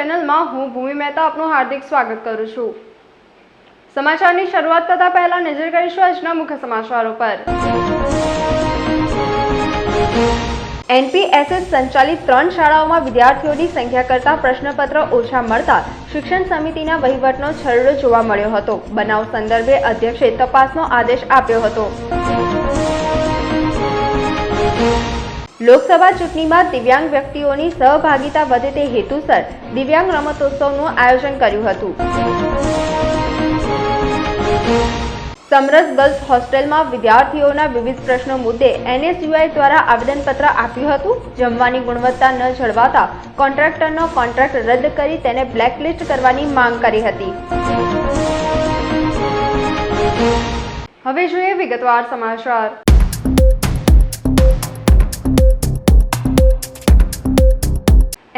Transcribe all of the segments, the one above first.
ચેનલમાં હું ભૂમિ મહેતા આપનું હાર્દિક સ્વાગત કરું છું. સમાચારની શરૂઆત થતા પહેલા નજર કરીશું આજના મુખ્ય સમાચારો પર. એનપીએસએસ સંચાલિત ત્રણ શાળાઓમાં વિદ્યાર્થીઓની સંખ્યા કરતા પ્રશ્નપત્ર ઓછા મળતા શિક્ષણ સમિતિના વહીવટનો છરડો જોવા મળ્યો હતો. બનાવ સંદર્ભે અધ્યક્ષે તપાસનો આદેશ આપ્યો હતો. લોકસભા ચૂંટણીમાં દિવ્યાંગ વ્યક્તિઓની સહભાગિતા વધે તે હેતુસર દિવ્યાંગ રમતોત્સવનું આયોજન કર્યું હતું. સમરસ ગર્લ્સ હોસ્ટેલમાં વિદ્યાર્થીઓના વિવિધ પ્રશ્નો મુદ્દે એનએસયુઆઈ દ્વારા આવેદનપત્ર આપ્યું હતું. જમવાની ગુણવત્તા ન જળવાતા કોન્ટ્રાક્ટરનો કોન્ટ્રાક્ટ રદ કરી તેને બ્લેકલિસ્ટ કરવાની માંગ કરી હતી. હવે જોઈએ વિગતવાર સમાચાર.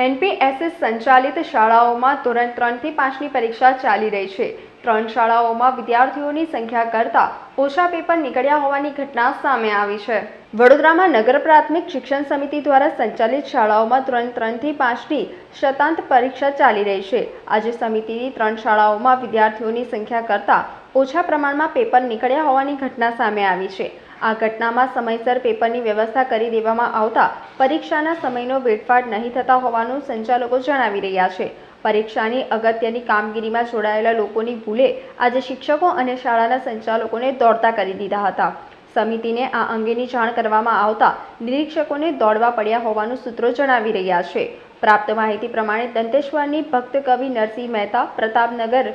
એનપીએસએસ સંચાલિત શાળાઓમાં ધોરણ ત્રણથી પાંચની પરીક્ષા ચાલી રહી છે. ત્રણ શાળાઓમાં વિદ્યાર્થીઓની સંખ્યા કરતાં ઓછા પેપર નીકળ્યા હોવાની ઘટના સામે આવી છે. વડોદરામાં નગર પ્રાથમિક શિક્ષણ સમિતિ દ્વારા સંચાલિત શાળાઓમાં ધોરણ ત્રણથી પાંચની શતાંત પરીક્ષા ચાલી રહી છે. આજે સમિતિની ત્રણ શાળાઓમાં વિદ્યાર્થીઓની સંખ્યા કરતાં ઓછા પ્રમાણમાં પેપર નીકળ્યા હોવાની ઘટના સામે આવી છે. આ ઘટનામાં સમયસર પેપરની વ્યવસ્થા કરી દેવામાં આવતા પરીક્ષાના સમયનો વેડફાટ નહીં થતા હોવાનું સંચાલકો જણાવી રહ્યા છે. પરીક્ષાની અગત્યની કામગીરીમાં જોડાયેલા લોકોની ભૂલે આજે શિક્ષકો અને શાળાના સંચાલકોને દોડતા કરી દીધા હતા. સમિતિને આ અંગેની જાણ કરવામાં આવતા નિરીક્ષકોને દોડવા પડ્યા હોવાનું સૂત્રો જણાવી રહ્યા છે. પ્રાપ્ત માહિતી પ્રમાણે દંતેશ્વરની ભક્ત કવિ નરસિંહ મહેતા પ્રતાપનગર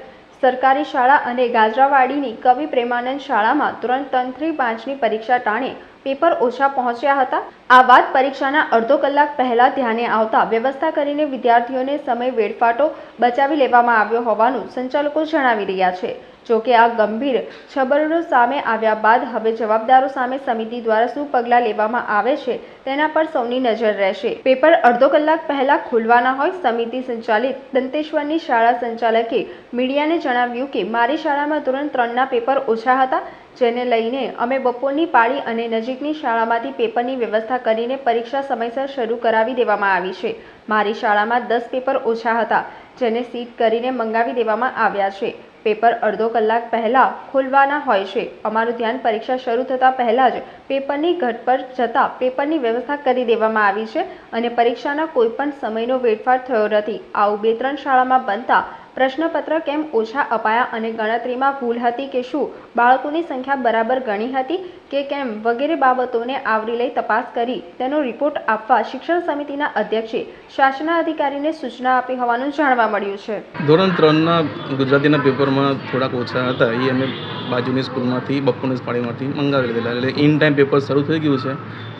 સરકારી શાળા અને ગાજરાવાડીની કવિ પ્રેમાનંદ શાળામાં ધોરણ ત્રણથી પાંચની પરીક્ષા ટાણે પેપર ઓછા પહોંચ્યા હતા. આ વાત પરીક્ષાના અડધો કલાક પહેલા ધ્યાને આવતા વ્યવસ્થા કરીને વિદ્યાર્થીઓને સમય વેડફાટો બચાવી લેવામાં આવ્યો હોવાનું સંચાલકો જણાવી રહ્યા છે. જોકે આ ગંભીર છબરડો સામે આવ્યા બાદ હવે જવાબદારો સામે સમિતિ દ્વારા શું પગલાં લેવામાં આવે છે તેના પર સૌની નજર રહેશે. પેપર અડધો કલાક પહેલા ખોલવાના હોય સમિતિ સંચાલિત દંતેશ્વરની શાળા સંચાલકે મીડિયાને જણાવ્યું કે, મારી શાળામાં ધોરણ ત્રણના પેપર ઓછા હતા. જેને લઈને અમે બપોરની પાળી અને નજીકની શાળામાંથી પેપરની વ્યવસ્થા કરીને પરીક્ષા સમયસર શરૂ કરાવી દેવામાં આવી છે. મારી શાળામાં દસ પેપર ઓછા હતા, જેને સીટ કરીને મંગાવી દેવામાં આવ્યા છે. પેપર અડધો કલાક પહેલાં ખોલવાના હોય છે. અમારું ધ્યાન પરીક્ષા શરૂ થતાં પહેલાં જ પેપરની ઘટ પર જતાં પેપરની વ્યવસ્થા કરી દેવામાં આવી છે અને પરીક્ષાના કોઈપણ સમયનો વેડફાટ થયો નથી. આવું બે ત્રણ શાળામાં બનતા પ્રશ્નપત્ર કેમ ઓછા અપાયા અને ગણતરીમાં ભૂલ હતી કે શું? બાળકોની સંખ્યા બરાબર ગણી હતી કે કેમ? વગેરે બાબતોને આવરી લઈ તપાસ કરી. તેનો રિપોર્ટ આપવા શિક્ષણ સમિતિના અધ્યક્ષે શાસના અધિકારીને સૂચના આપી હોવાનું જાણવા મળ્યું છે. ધોરણ ત્રણના ગુજરાતીના પેપરમાં થોડાક ઓછા હતા. એ અમે બાજુની સ્કૂલમાંથી, બપોરની પાળીમાંથી મંગાવી લીધેલા. એટલે ઇન ટાઈમ પેપર શરૂ થઈ ગયું છે.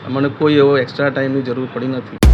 મને કોઈ એવો એક્સ્ટ્રા ટાઈમની જરૂર પડી નથી.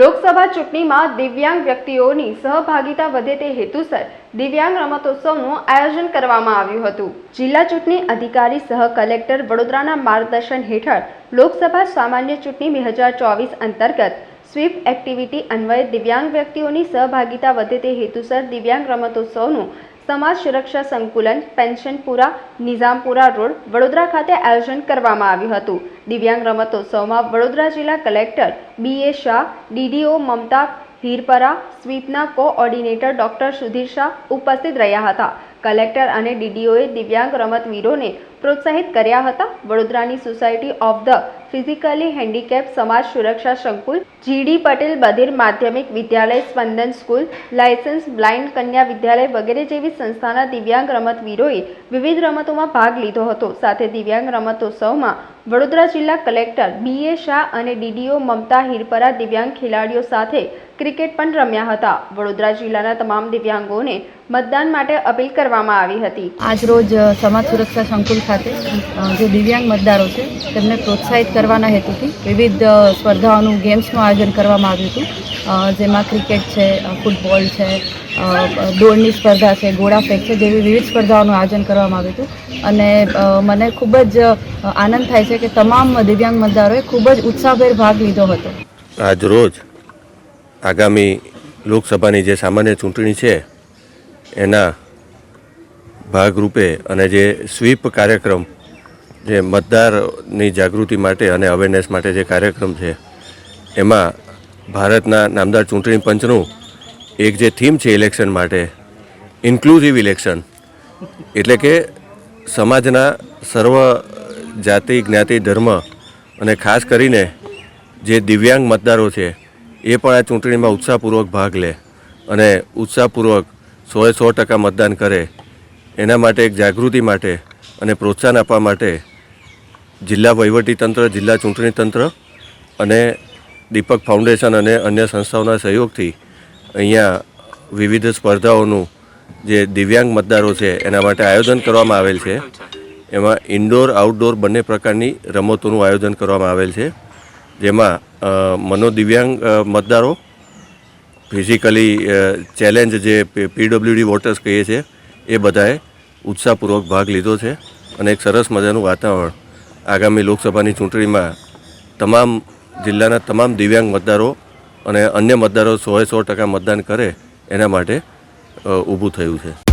લોકસભા ચૂંટણીમાં દિવ્યાંગ વ્યક્તિઓની સહભાગિતા વધે તે હેતુસર દિવ્યાંગ રમતોત્સવનું આયોજન કરવામાં આવ્યું હતું. જિલ્લા ચૂંટણી અધિકારી સહ કલેક્ટર વડોદરાના માર્ગદર્શન હેઠળ લોકસભા સામાન્ય ચૂંટણી બે હજાર ચોવીસ અંતર્ગત સ્વીપ એક્ટિવિટી અન્વયે દિવ્યાંગ વ્યક્તિઓની સહભાગિતા વધે તે હેતુસર દિવ્યાંગ રમતોત્સવનું સમાજ સુરક્ષા સંકુલન, પેન્શનપુરા, નિઝામપુરા રોડ, વડોદરા ખાતે આયોજન કરવામાં આવ્યું હતું. દિવ્યાંગ રમતોત્સવમાં વડોદરા જિલ્લા collector B A Shah DDO Mamata Hirpara, સ્વીપના coordinator doctor Sudhir Shah ઉપસ્થિત રહ્યા હતા. કલેક્ટર અને ડીડીઓએ દિવ્યાંગ રમતવીરોને પ્રોત્સાહિત કર્યા હતા. વડોદરાની society of the physically handicap સમાજ સુરક્ષા સંકુલ જીડી પટેલ બધિર માધ્યમિક વિદ્યાલય સ્પંદન સ્કૂલ, લાયસન્સ બ્લાઇન્ડ કન્યા વિદ્યાલય વગેરે જેવી સંસ્થાના દિવ્યાંગ રમતવીરોએ વિવિધ રમતોમાં ભાગ લીધો હતો. સાથે દિવ્યાંગ રમતોત્સવમાં વડોદરા જિલ્લા કલેક્ટર બી એ શાહ અને ડીડીઓ મમતા હિરપરા દિવ્યાંગ ખેલાડીઓ સાથે ક્રિકેટ પણ રમ્યા હતા. વડોદરા જિલ્લાના તમામ દિવ્યાંગોને મતદાન માટે અપીલ કરવામાં આવી હતી. આજરોજ સમાજ સુરક્ષા સંકુલ ખાતે જે દિવ્યાંગ મતદારો છે, તેમને પ્રોત્સાહિત કરવાના હેતુથી વિવિધ સ્પર્ધાઓનું ગેમ્સનું આયોજન કરવામાં આવ્યું હતું. જેમાં ક્રિકેટ છે ફૂટબોલ છે દોડની સ્પર્ધા છે ગોળાફેંક છે, જેવી વિવિધ સ્પર્ધાઓનું આયોજન કરવામાં આવ્યું હતું. અને મને ખૂબ જ આનંદ થાય છે કે તમામ દિવ્યાંગ મતદારોએ ખૂબ જ ઉત્સાહભેર ભાગ લીધો હતો. આજ રોજ આગામી લોકસભાની જે સામાન્ય ચૂંટણી છે, એના ભાગરૂપે અને જે સ્વીપ કાર્યક્રમ, જે મતદારની જાગૃતિ માટે અને અવેરનેસ માટે જે કાર્યક્રમ છે, એમાં ભારતના નામદાર ચૂંટણી પંચનું એક જે થીમ છે ઇલેક્શન માટે ઇન્ક્લુઝિવ ઇલેક્શન એટલે કે સમાજના સર્વ જાતિ, જ્ઞાતિ, ધર્મ અને ખાસ કરીને જે દિવ્યાંગ મતદારો છે, એ પણ આ ચૂંટણીમાં ઉત્સાહપૂર્વક ભાગ લે અને ઉત્સાહપૂર્વક સોએ સો ટકા મતદાન કરે એના માટે એક જાગૃતિ માટે અને પ્રોત્સાહન આપવા માટે જિલ્લા વહીવટીતંત્ર જિલ્લા ચૂંટણી તંત્ર અને દીપક ફાઉન્ડેશન અને અન્ય સંસ્થાઓના સહયોગથી અહીંયા વિવિધ સ્પર્ધાઓનું જે દિવ્યાંગ મતદારો છે, એના માટે આયોજન કરવામાં આવેલ છે. એમાં ઇન્ડોર આઉટડોર બંને પ્રકારની રમતોનું આયોજન કરવામાં આવેલ છે. જેમાં મનોદિવ્યાંગ મતદારો ફિઝિકલી ચેલેન્જ જે પીડબ્લ્યુડી વોટર્સ કહીએ છીએ, એ બધાએ ઉત્સાહપૂર્વક ભાગ લીધો છે અને એક સરસ મજાનું વાતાવરણ આગામી લોકસભાની ચૂંટણીમાં તમામ જિલ્લાના તમામ દિવ્યાંગ મતદારો અને અન્ય મતદારો સોએ સો ટકા મતદાન કરે એના માટે ઊભું થયું છે.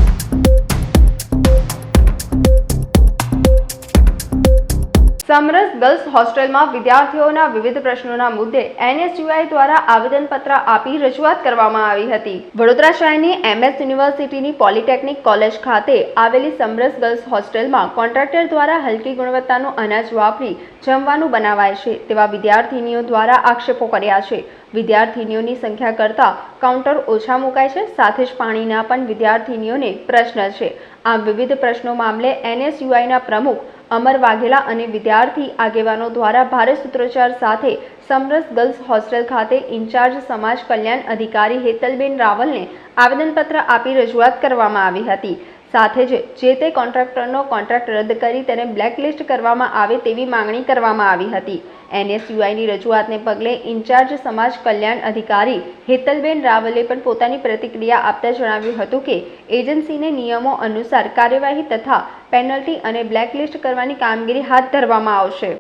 સમરસ ગર્લ્સ હોસ્ટેલમાં વિદ્યાર્થીઓના વિવિધ પ્રશ્નોના મુદ્દે એનએસયુઆઈ દ્વારા આવેદનપત્ર આપી રજૂઆત કરવામાં આવી હતી. વડોદરા શહેરની એમએસ યુનિવર્સિટીની પોલિટેકનિક કોલેજ ખાતે આવેલી સમરસ ગર્લ્સ હોસ્ટેલમાં કોન્ટ્રાક્ટર દ્વારા હલકી ગુણવત્તાનું અનાજ વાપરી જમવાનું બનાવાય છે તેવા વિદ્યાર્થીનીઓ દ્વારા આક્ષેપો કર્યા છે. વિદ્યાર્થીનીઓની સંખ્યા કરતાં કાઉન્ટર ઓછા મુકાય છે, સાથે જ પાણીના પણ વિદ્યાર્થીનીઓને પ્રશ્ન છે. આમ વિવિધ પ્રશ્નો મામલે એનએસયુઆઈના પ્રમુખ અમર વાઘેલા અને વિદ્યાર્થી આગેવાનો દ્વારા ભારે સૂત્રોચ્ચાર સાથે સમરસ ગર્લ્સ હોસ્ટેલ ખાતે ઇન્ચાર્જ સમાજ કલ્યાણ અધિકારી હેતલબેન રાવલને આવેદનપત્ર આપી રજૂઆત કરવામાં આવી હતી. સાથે જ જે તે કોન્ટ્રાક્ટરનો કોન્ટ્રાક્ટ રદ કરી તેને બ્લેકલિસ્ટ કરવામાં આવે તેવી માંગણી કરવામાં આવી હતી. એનએસયુઆઈની રજૂઆતને પગલે ઇન્ચાર્જ સમાજ કલ્યાણ અધિકારી હેતલબેન રાવલે પણ પોતાની પ્રતિક્રિયા આપતા જણાવ્યું હતું કે, એજન્સીને નિયમો અનુસાર કાર્યવાહી તથા પેનલ્ટી અને બ્લેકલિસ્ટ કરવાની કામગીરી હાથ ધરવામાં આવશે.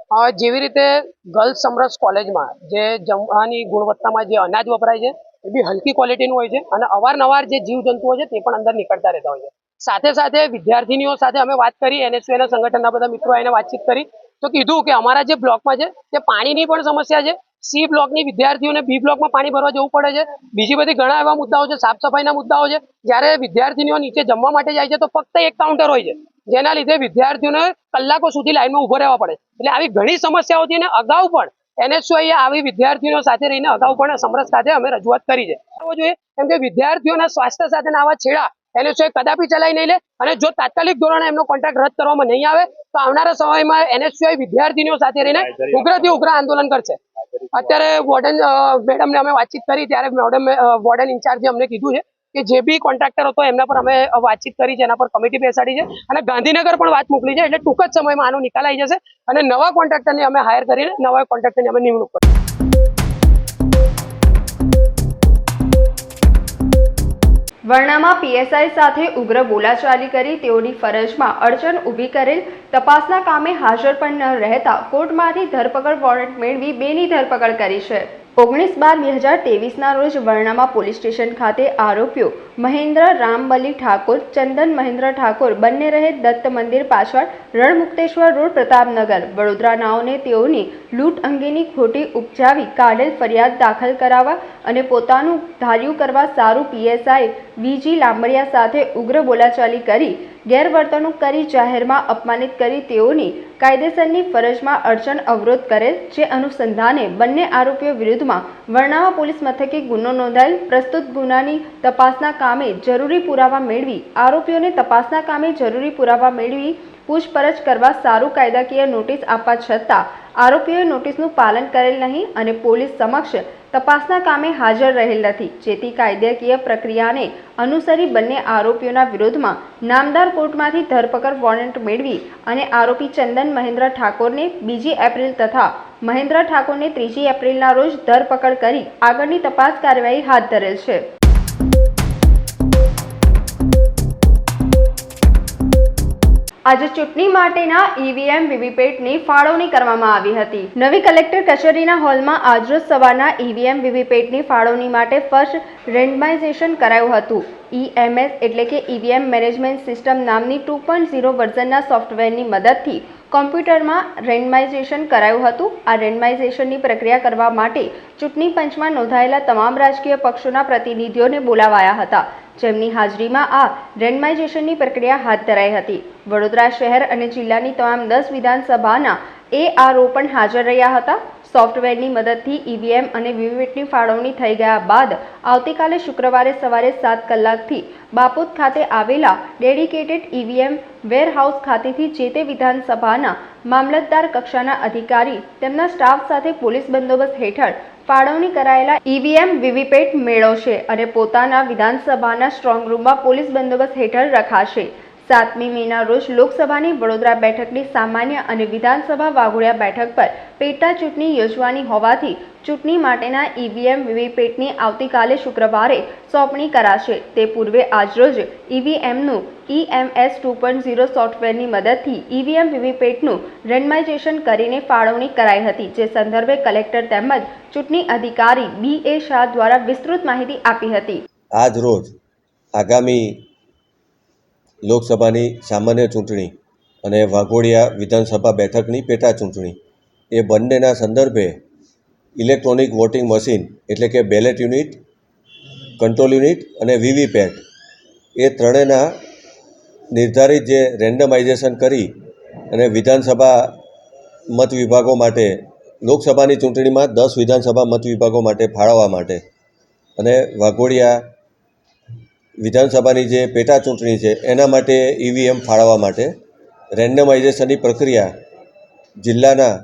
જેવી રીતે ગર્લ્સ સમરસ કોલેજમાં જે જમવાની ગુણવત્તામાં જે અનાજ વપરાય છે, એ બી હલકી ક્વોલિટીનું હોય છે અને અવારનવાર જે જીવજંતુઓ છે તે પણ અંદર નીકળતા રહેતા હોય છે. સાથે સાથે વિદ્યાર્થીનીઓ સાથે અમે વાત કરી એનએસયુના સંગઠનના બધા મિત્રો એને વાતચીત કરી. તો કીધું કે અમારા જે બ્લોકમાં છે તે પાણીની પણ સમસ્યા છે. સી બ્લોકની વિદ્યાર્થીઓને બી બ્લોકમાં પાણી ભરવા જવું પડે છે. બીજી બધી ઘણા એવા મુદ્દાઓ છે સાફ સફાઈના મુદ્દાઓ છે. જ્યારે વિદ્યાર્થીનીઓ નીચે જમવા માટે જાય છે તો ફક્ત એક કાઉન્ટર હોય છે. જેના લીધે વિદ્યાર્થીઓને કલાકો સુધી લાઈનમાં ઊભો રહેવા પડે. એટલે આવી ઘણી સમસ્યાઓ હતી અને અગાઉ પણ એનએસયુઆઈએ આવી વિદ્યાર્થીઓ સાથે રહીને અગાઉ પણ સમરસ સાથે અમે રજૂઆત કરી છે. જોઈએ, કેમ કે વિદ્યાર્થીઓના સ્વાસ્થ્ય સાથેના આવા છેડા એનએસયુઆઈ કદાપી ચલાવી નહીં લે. અને જો તાત્કાલિક ધોરણે એમનો કોન્ટ્રાક્ટ રદ કરવામાં નહીં આવે તો આવનારા સમયમાં એનએસયુઆઈ વિદ્યાર્થીનીઓ સાથે રહીને ઉગ્રથી ઉગ્ર આંદોલન કરશે. અત્યારે વોર્ડન મેડમને અમે વાતચીત કરી ત્યારે મેડમ વોર્ડન ઇન્ચાર્જે અમને કીધું છે કે જે બી કોન્ટ્રાક્ટર હતો એમના પર અમે વાતચીત કરી છે એના પર કમિટી બેસાડી છે. અને ગાંધીનગર પણ વાત મોકલી છે એટલે ટૂંક જ સમયમાં આનો નિકાલ આવી જશે. અને નવા કોન્ટ્રાક્ટરની અમે હાયર કરીને નવા કોન્ટ્રાક્ટરની અમે નિમણૂક કરીશું વર્ણામાં પીએસઆઈ સાથે ઉગ્ર બોલાચાલી કરી તેઓની ફરજમાં અડચણ ઊભી કરેલ તપાસના કામે હાજર પણ ન રહેતા કોર્ટમાંથી ધરપકડ વોરંટ મેળવી બેની ધરપકડ કરી છે. ઓગણીસ બાર બે હજાર તેવીસના રોજ વર્ણામાં પોલીસ સ્ટેશન ખાતે આરોપીઓ મહેન્દ્ર, રામબલી ઠાકોર, ચંદન મહેન્દ્ર ઠાકોર. બંને રહે દત્ત મંદિર પાછળ, રણમુક્તેશ્વર રોડ, પ્રતાપનગર. વડોદરા નાઓને તેઓની લૂંટ અંગેની ખોટી ઉપજાવી કાઢેલ ફરિયાદ દાખલ કરાવવા અને પોતાનું ધાર્યું કરવા સારું પીએસઆઈ વીજી લાંબડિયા સાથે ઉગ્ર બોલાચાલી કરી, ગેરવર્તણૂક કરી, જાહેરમાં અપમાનિત કરી, તેઓની કાયદેસરની ફરજમાં અડચણ અવરોધ કરેલ, જે અનુસંધાને બંને આરોપીઓ વિરુદ્ધમાં વર્ણાવા પોલીસ મથકે ગુનો નોંધાયેલ. પ્રસ્તુત ગુનાની તપાસના કામે જરૂરી પુરાવા મેળવી, આરોપીઓને તપાસના કામે જરૂરી પુરાવા મેળવી, પૂછપરછ કરવા સારું કાયદાકીય નોટિસ આપવા છતાં આરોપીઓએ નોટિસનું પાલન કરેલ નહીં અને પોલીસ સમક્ષ તપાસના કામે હાજર રહેલ નથી. જેથી કાયદાકીય પ્રક્રિયાને અનુસરી બંને આરોપીઓના વિરોધમાં નામદાર કોર્ટમાંથી ધરપકડ વોરંટ મેળવી અને આરોપી ચંદન મહેન્દ્ર ઠાકોરને બીજી એપ્રિલ તથા મહેન્દ્ર ઠાકોરને ત્રીજી એપ્રિલના રોજ ધરપકડ કરી આગળની તપાસ કાર્યવાહી હાથ ધરેલ છે. આજે ચૂંટણી માટેના ઈવીએમ વીવીપેટની ફાળવણી કરવામાં આવી હતી. નવી કલેક્ટર કચેરીના હોલમાં આજરોજ સવારના ઈવીએમ વીવીપેટની ફાળવણી માટે ફર્સ્ટ રેન્ડમાઇઝેશન કરાયું હતું. ઈએમએસ એટલે કે ઈવીએમ મેનેજમેન્ટ સિસ્ટમ નામની ટુ પોઈન્ટ ઝીરો વર્ઝનના સોફ્ટવેરની મદદથી કોમ્પ્યુટરમાં રેન્ડમાઇઝેશન કરાયું હતું. આ રેન્ડમાઇઝેશનની પ્રક્રિયા કરવા માટે ચૂંટણી પંચમાં નોંધાયેલા તમામ રાજકીય પક્ષોના પ્રતિનિધિઓને બોલાવાયા હતા. જેમની હાજરીમાં આ રેન્ડમાઇઝેશનની પ્રક્રિયા હાથ ધરાઈ હતી. વડોદરા શહેર અને જિલ્લાની તમામ દસ વિધાનસભાના એઆરઓ પણ હાજર રહ્યા હતા. સોફ્ટવેરની મદદથી ઈવીએમ અને વીવીપેટની ફાળવણી થઈ ગયા બાદ આવતીકાલે શુક્રવારે સવારે સાત કલાકથી બાપોદ ખાતે આવેલા ડેડિકેટેડ ઈવીએમ વેરહાઉસ ખાતેથી જે તે વિધાનસભાના મામલતદાર કક્ષાના અધિકારી તેમના સ્ટાફ સાથે પોલીસ બંદોબસ્ત હેઠળ ફાળવણી કરાયેલા ઈવીએમ વીવીપેટ મેળવશે અને પોતાના વિધાનસભાના સ્ટ્રોંગ રૂમમાં પોલીસ બંદોબસ્ત હેઠળ રખાશે. સાતમી મેના રોજ લોકસભાની વડોદરા બેઠકની સામાન્ય અને વિધાનસભા વાઘોડિયા બેઠક પર પેટા ચૂંટણી યોજવાની હોવાથી ચૂંટણી માટેના ઈવીએમ વીવીપેટની આવતીકાલે શુક્રવારે સોંપણી કરાશે. તે પૂર્વે આજરોજ ઈવીએમનું ઈએમએસ ટુ પોઈન્ટ ઝીરો સોફ્ટવેરની મદદથી ઈવીએમ વીવીપેટનું રેન્ડમાઇઝેશન કરીને ફાળવણી કરાઈ હતી. જે સંદર્ભે કલેક્ટર તેમજ ચૂંટણી અધિકારી બી એ શાહ દ્વારા વિસ્તૃત માહિતી આપી હતી. આજ આગામી લોકસભાની સામાન્ય ચૂંટણી અને વાઘોડિયા વિધાનસભા બેઠકની પેટા ચૂંટણી. એ બંનેના સંદર્ભે ઇલેક્ટ્રોનિક વોટિંગ મશીન એટલે કે બેલેટ યુનિટ, કંટ્રોલ યુનિટ અને વીવીપેટ એ ત્રણેયના નિર્ધારિત જે રેન્ડમાઇઝેશન કરી અને વિધાનસભા મત વિભાગો માટે, લોકસભાની ચૂંટણીમાં દસ વિધાનસભા મત વિભાગો માટે ફાળવવા માટે અને વાઘોડિયા વિધાનસભાની જે પેટા ચૂંટણી છે, એના માટે ઈવીએમ ફાળવવા માટે રેન્ડમાઇઝેશનની પ્રક્રિયા જિલ્લાના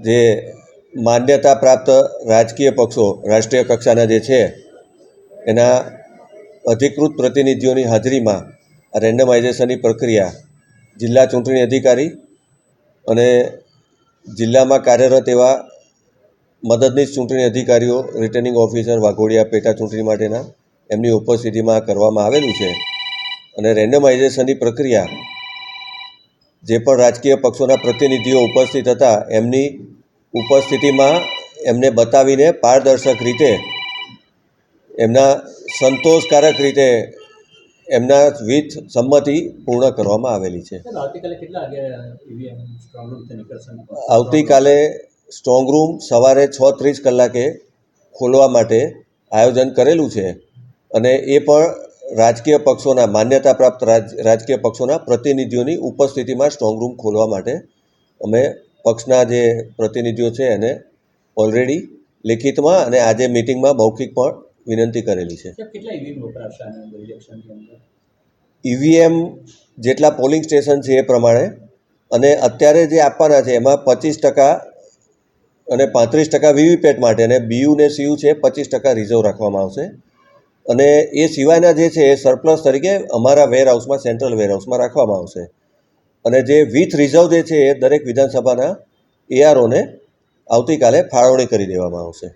જે માન્યતા પ્રાપ્ત રાજકીય પક્ષો, રાષ્ટ્રીય કક્ષાના જે છે, એના અધિકૃત પ્રતિનિધિઓની હાજરીમાં આ રેન્ડમાઇઝેશનની પ્રક્રિયા જિલ્લા ચૂંટણી અધિકારી અને જિલ્લામાં કાર્યરત એવા મદદનીશ ચૂંટણી અધિકારીઓ રિટર્નિંગ ઓફિસર, વાઘોડિયા પેટા ચૂંટણી માટેના એમની ઉપસ્થિતિમાં કરવામાં આવેલું છે. અને રેન્ડમાઇઝેશનની પ્રક્રિયા જે પણ રાજકીય પક્ષોના પ્રતિનિધિઓ ઉપસ્થિત હતા એમની ઉપસ્થિતિમાં એમને બતાવીને પારદર્શક રીતે એમના સંતોષકારક રીતે એમના વિથ સંમતિ પૂર્ણ કરવામાં આવેલી છે. આવતીકાલે સ્ટ્રોંગ રૂમ સવારે છ ત્રીસ કલાકે ખોલવા માટે આયોજન કરેલું છે. અને એ પણ રાજકીય પક્ષોના માન્યતા પ્રાપ્ત રાજ રાજકીય પક્ષોના પ્રતિનિધિઓની ઉપસ્થિતિમાં સ્ટ્રોંગ રૂમ ખોલવા માટે અમે પક્ષના જે પ્રતિનિધિઓ છે એને ઓલરેડી લેખિતમાં અને આજે મિટિંગમાં મૌખિક પણ વિનંતી કરેલી છે. ઈવીએમ જેટલા પોલિંગ સ્ટેશન છે એ પ્રમાણે અને અત્યારે જે આપવાના છે એમાં પચીસ ટકા અને પાંત્રીસ ટકા વીવીપેટ માટે અને બીયુ ને સીયુ છે પચીસ ટકા રિઝર્વ રાખવામાં આવશે. અને એ સિવાયના જે છે, એ સરપ્લસ તરીકે અમારા વેરહાઉસમાં સેન્ટ્રલ વેરહાઉસમાં રાખવામાં આવશે. અને જે વિથ રિઝર્વ જે છે, એ દરેક વિધાનસભાના એઆરઓને આવતીકાલે ફાળવણી કરી દેવામાં આવશે.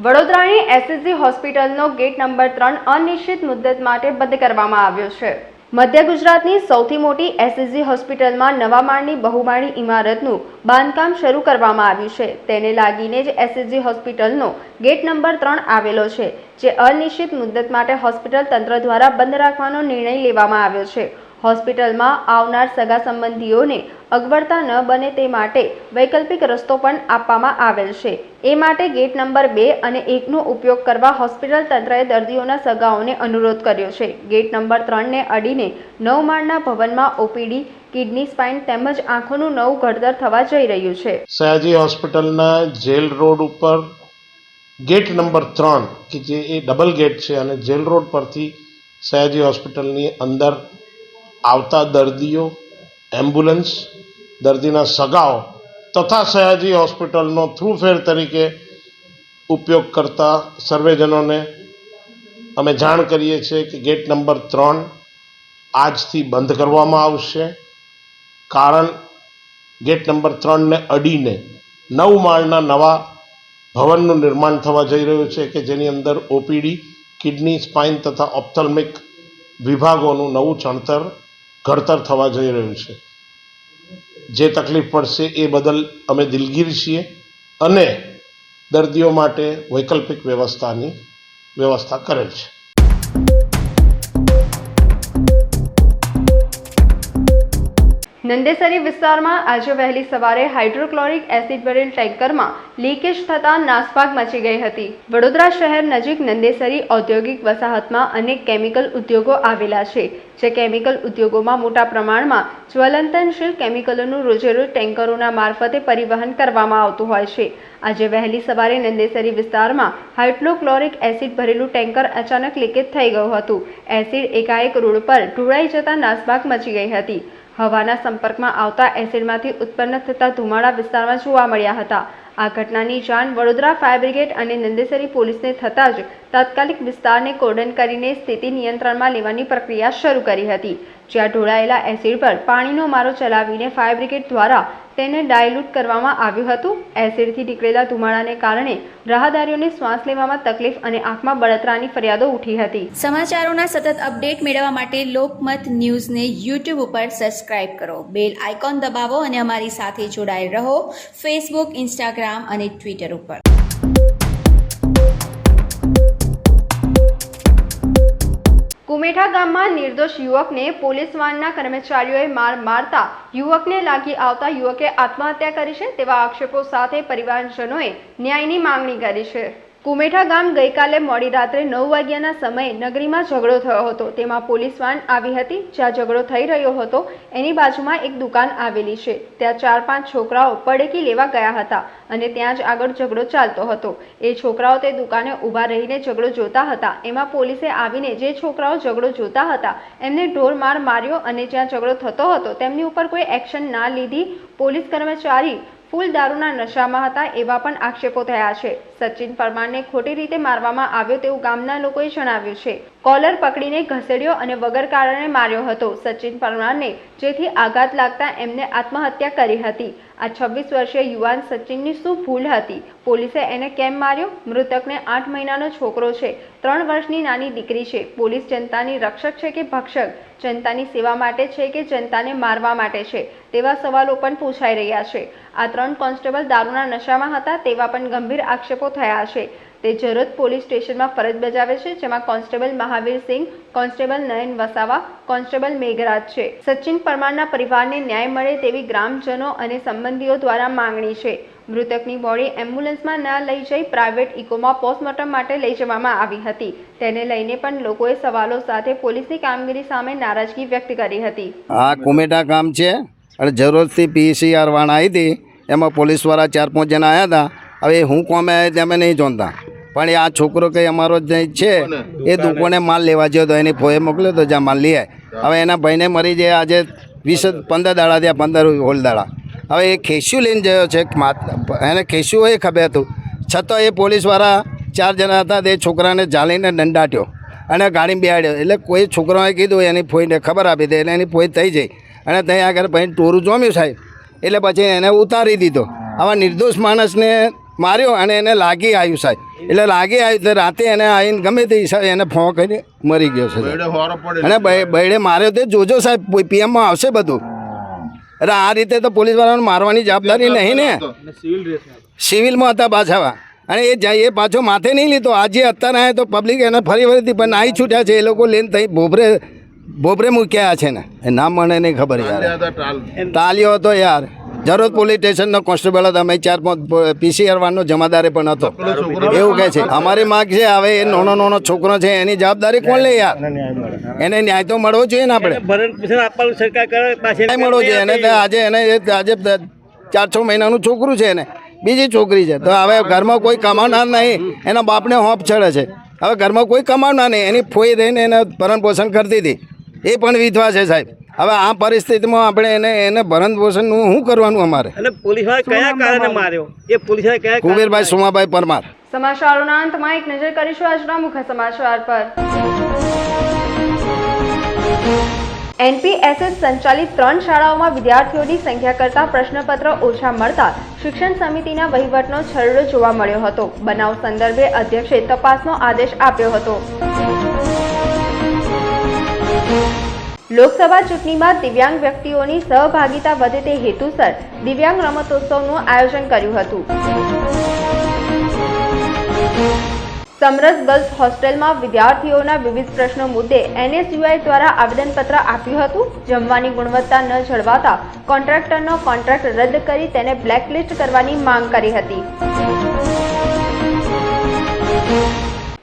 વડોદરાની એસએસજી હોસ્પિટલનો ગેટ નંબર ત્રણ અનિશ્ચિત મુદ્દત માટે બંધ કરવામાં આવ્યો છે. મધ્ય ગુજરાતની સૌથી મોટી એસએસજી હોસ્પિટલમાં નવા માળની બહુમાળી ઇમારતનું બાંધકામ શરૂ કરવામાં આવ્યું છે. તેને લાગીને જ એસએસજી હોસ્પિટલનો ગેટ નંબર ત્રણ આવેલો છે, જે અનિશ્ચિત મુદ્દત માટે હોસ્પિટલ તંત્ર દ્વારા બંધ રાખવાનો નિર્ણય લેવામાં આવ્યો છે. હોસ્પિટલમાં આવનાર સગા સંબંધીઓને અગવડતા ન બને તે માટે વૈકલ્પિક રસ્તો પણ આપવામાં આવેલ છે. એ માટે ગેટ નંબર બે અને એકનો ઉપયોગ કરવા હોસ્પિટલ તંત્રએ દર્દીઓના સગાઓને અનુરોધ કર્યો છે. ગેટ નંબર ત્રણને અડીને નવ માળના ભવનમાં ઓપીડી, કિડની, સ્પાઇન તેમજ આંખોનું નવું ઘડતર થવા જઈ રહ્યું છે. સયાજી હોસ્પિટલના જેલ રોડ ઉપર ગેટ નંબર ત્રણ, કે જે એ ડબલ ગેટ છે અને જેલ રોડ પરથી સયાજી હોસ્પિટલની અંદર આવતા દર્દીઓ, એમ્બ્યુલન્સ, દર્દીના સગાઓ તથા સયાજી હોસ્પિટલનો થ્રુફેર તરીકે ઉપયોગ કરતા સર્વેજનોને અમે જાણ કરીએ છીએ કે ગેટ નંબર ત્રણ આજથી બંધ કરવામાં આવશે, કારણ ગેટ નંબર ત્રણને અડીને નવ માળના નવા ભવનનું નિર્માણ થવા જઈ રહ્યું છે કે જેની અંદર ઓપીડી, કિડની, સ્પાઇન તથા ઓપ્થલ્મિક વિભાગોનું નવું ચણતર ઘડતર થવા જઈ રહ્યું છે. જે તકલીફ પડશે એ બદલ અમે દિલગીર છીએ અને દર્દીઓ માટે વૈકલ્પિક વ્યવસ્થાની વ્યવસ્થા કરેલ છે. નંદેસરી વિસ્તારમાં આજે વહેલી સવારે હાઇડ્રોક્લોરિક એસિડ ભરેલ ટેન્કરમાં લીકેજ થતાં નાસભાગ મચી ગઈ હતી. વડોદરા શહેર નજીક નંદેસરી ઔદ્યોગિક વસાહતમાં અનેક કેમિકલ ઉદ્યોગો આવેલા છે, જે કેમિકલ ઉદ્યોગોમાં મોટા પ્રમાણમાં જ્વલંતનશીલ કેમિકલોનું રોજેરોજ ટેન્કરોના મારફતે પરિવહન કરવામાં આવતું હોય છે. આજે વહેલી સવારે નંદેસરી વિસ્તારમાં હાઇડ્રોક્લોરિક એસિડ ભરેલું ટેન્કર અચાનક લીકેજ થઈ ગયું હતું. એસિડ એકાએક રોડ પર ઢોળાઈ જતા નાસભાગ મચી ગઈ હતી. હવાના સંપર્કમાં આવતા એસિડમાંથી ઉત્પન્ન થતા ધુમાડા વિસ્તારમાં જોવા મળ્યા હતા. આ ઘટનાની જાણ વડોદરા ફાયર બ્રિગેડ અને નંદેસરી પોલીસને થતાં જ તાત્કાલિક વિસ્તારને કોર્ડન કરીને સ્થિતિ નિયંત્રણમાં લેવાની પ્રક્રિયા શરૂ કરી હતી. જ્યાં ઢોળાયેલા એસિડ પર પાણીનો મારો ચલાવીને ફાયર બ્રિગેડ દ્વારા તેને ડાયલ્યુટ કરવામાં આવ્યું હતું. એસિડથી નીકળેલા ધુમાડાને કારણે રાહદારીઓને શ્વાસ લેવામાં તકલીફ અને આંખમાં બળતરાની ફરિયાદો ઉઠી હતી. સમાચારોના સતત અપડેટ મેળવવા માટે લોકમત ન્યૂઝને યુટ્યુબ ઉપર સબસ્ક્રાઇબ કરો. બેલ આઇકોન દબાવો અને અમારી સાથે જોડાયેલ રહો. ફેસબુક ઇન્સ્ટાગ્રામ અને ટ્વિટર ઉપર. કુમેઠા ગામમાં નિર્દોષ યુવકને પોલીસ વાનના કર્મચારીઓએ માર મારતા યુવકને લાગી આવતા યુવકે આત્મહત્યા કરી છે તેવા આક્ષેપો સાથે પરિવારજનોએ ન્યાયની માંગણી કરી છે. કુમેઠા ગામ ગઈકાલે મોડી રાત્રે નવ વાગ્યાના સમયે નગરીમાં ઝઘડો થયો હતો. તેમાં પોલીસ વાન આવી હતી, જ્યાં ઝઘડો થઈ રહ્યો હતો. એની બાજુમાં એક દુકાન આવેલી છે. ત્યાં ચાર પાંચ છોકરાઓ પડેકી લેવા ગયા હતા અને ત્યાં જ આગળ ઝઘડો ચાલતો હતો. એ છોકરાઓ તે દુકાને ઊભા રહીને ઝઘડો જોતા હતા. એમાં પોલીસે આવીને જે છોકરાઓ ઝઘડો જોતા હતા, એમને ઢોર માર માર્યો અને જ્યાં ઝઘડો થતો હતો, તેમની ઉપર કોઈ એક્શન ના લીધી. પોલીસ કર્મચારી ફૂલ દારૂના નશામાં હતા એવા પણ આક્ષેપો થયા છે. સચિન પરમારને ખોટી રીતે મારવામાં આવ્યો તેવું ગામના લોકોએ જણાવ્યું છે. કોલર પકડીને ઘસેડ્યો અને વગર કારણે માર્યો હતો. સચિન પરમારને જેથી આઘાત લાગતા એમને આત્મહત્યા કરી હતી. આ છવ્વીસ વર્ષીય યુવાન સચિનની શું ભૂલ હતી? પોલીસે એને કેમ માર્યો? મૃતકને આઠ મહિનાનો છોકરો છે. ત્રણ વર્ષની નાની દીકરી છે. પોલીસ જનતાની રક્ષક છે કે ભક્ષક? જનતાની સેવા માટે છે કે જનતાને મારવા માટે છે? તેવા સવાલો પણ પૂછાઈ રહ્યા છે. આ ત્રણ કોન્સ્ટેબલ દારૂના નશામાં હતા તેવા પણ ગંભીર આક્ષેપો થયા છે. તે જરોદ પોલીસ સ્ટેશનમાં ફરજ બજાવે છે, જેમાં constable Mahavir Singh, constable Nayan Vasava, constable Meghraj છે. સચિન પરમારના પરિવારને ન્યાય મળે તેવી ગ્રામજનો અને સંબંધીઓ દ્વારા માંગણી છે. મૃતકની બોડી એમ્બ્યુલન્સમાં ન લઈ જઈ પ્રાઇવેટ ઇકોમાં પોસ્ટમોર્ટમ માટે લઈ જવામાં આવી હતી. તેને લઈને પણ લોકોએ સવાલો સાથે પોલીસની કામગીરી સામે નારાજગી વ્યક્ત કરી હતી. આ કોમેટા ગામ છે. અને જરૂરથી પીસીઆર વાણ આવી હતી. એમાં પોલીસવાળા ચાર પાંચ જણા આવ્યા હતા. હવે હું કોમે અમે નહીં જોતા પણ એ આ છોકરો કંઈ અમારો જે છે. એ દુકાને માલ લેવા જ્યો હતો એની ફોએ મોકલ્યો તો જ્યાં માલ લઈ હવે એના ભાઈને મરી જાય આજે વીસ પંદર દાડા થયા પંદર હોલ દાડા. હવે એ ખેસ્યું લઈને ગયો છે એને ખેસ્યું હોય એ ખબર હતું. છતાં એ પોલીસવાળા ચાર જણા હતા તે છોકરાને જાળીને દંડાટ્યો અને ગાડી બેહાડ્યો. એટલે કોઈ છોકરાએ કીધું એની ફોઈને ખબર આપી દે એટલે એની ફોઈ થઈ જઈ. અને ત્યાં આગળ ભાઈ ટોરું જોમ્યું સાહેબ. એટલે પછી એને ઉતારી દીધો. આવા નિર્દોષ માણસને માર્યો અને એને લાગી આવ્યું સાહેબ. એટલે લાગી આવ્યું તો રાતે એને આવીને ગમે તે હિસાબે એને ફોં કરીને મરી ગયો છે સાહેબ. અને બૈડે માર્યો તે જોજો સાહેબ પીએમમાં આવશે બધું. એટલે આ રીતે તો પોલીસવાળાને મારવાની જવાબદારી નહીં ને. સિવિલમાં હતા પાછા. અને એ જાય એ પાછો માથે નહીં લીધો. આજે અત્યારે આવે તો પબ્લિક એને ફરી ફરીથી પણ નાહી છૂટ્યા છે. એ લોકો લઈને થઈ ભોભરે ભોભરે મૂક્યા છે ને? એ નામ મને નહીં ખબર યાર. તાલ્યો હતો યાર. જરોદ પોલીસ સ્ટેશનનો કોન્સ્ટેબલ હતો. અમે ચાર પાંચ પીસીઆર વાનનો જમાદારે પણ હતો. એવું કહે છે. અમારી માગ છે હવે એ નાનો નાનો છોકરો છે એની જવાબદારી કોણ લે યાર? એને ન્યાય તો મળવો જોઈએ ને આપણે. મળવો જોઈએ. એને આજે એને આજે ચાર છ મહિનાનું છોકરું છે એને. બીજી છોકરી છે. તો હવે ઘરમાં કોઈ કમાવનાર નહીં. એના બાપને હોપ ચડે છે. હવે ઘરમાં કોઈ કમાવનાર નહીં. એની ફોઈ રહીને એને ભરણ પોષણ કરતી હતી. એ પણ વિધવા છે સાહેબ. હવે આ પરિસ્થિતિમાં આપણે એને એને ભરણ પોષણનું શું કરવાનું અમારે? અને પોલીસ કયા કારણે માર્યો? એ પોલીસ કયા કુબેરભાઈ સોમાભાઈ પરમાર. સમાચારોના અંતમાં એક નજર કરીશું આજના મુખ્ય સમાચાર પર. એનપીએસએસ સંચાલિત ત્રણ શાળાઓમાં વિદ્યાર્થીઓની સંખ્યા કરતાં પ્રશ્નપત્ર ઓછા મળતા શિક્ષણ સમિતિના વહીવટનો છરડો જોવા મળ્યો હતો. બનાવ સંદર્ભે અધ્યક્ષે તપાસનો આદેશ આપ્યો હતો. લોકસભા ચૂંટણીમાં દિવ્યાંગ વ્યક્તિઓની સહભાગિતા વધે તે હેતુસર દિવ્યાંગ રમતોત્સવનું આયોજન કર્યું હતું. સમરસ ગર્લ્સ હોસ્ટેલમાં વિદ્યાર્થીઓના વિવિધ પ્રશ્નો મુદ્દે એનએસયુઆઈ દ્વારા આવેદનપત્ર આપ્યું હતું. જમવાની ગુણવત્તા ન જળવાતા કોન્ટ્રાક્ટરનો કોન્ટ્રાક્ટ રદ કરી તેને બ્લેકલિસ્ટ કરવાની માંગ કરી હતી.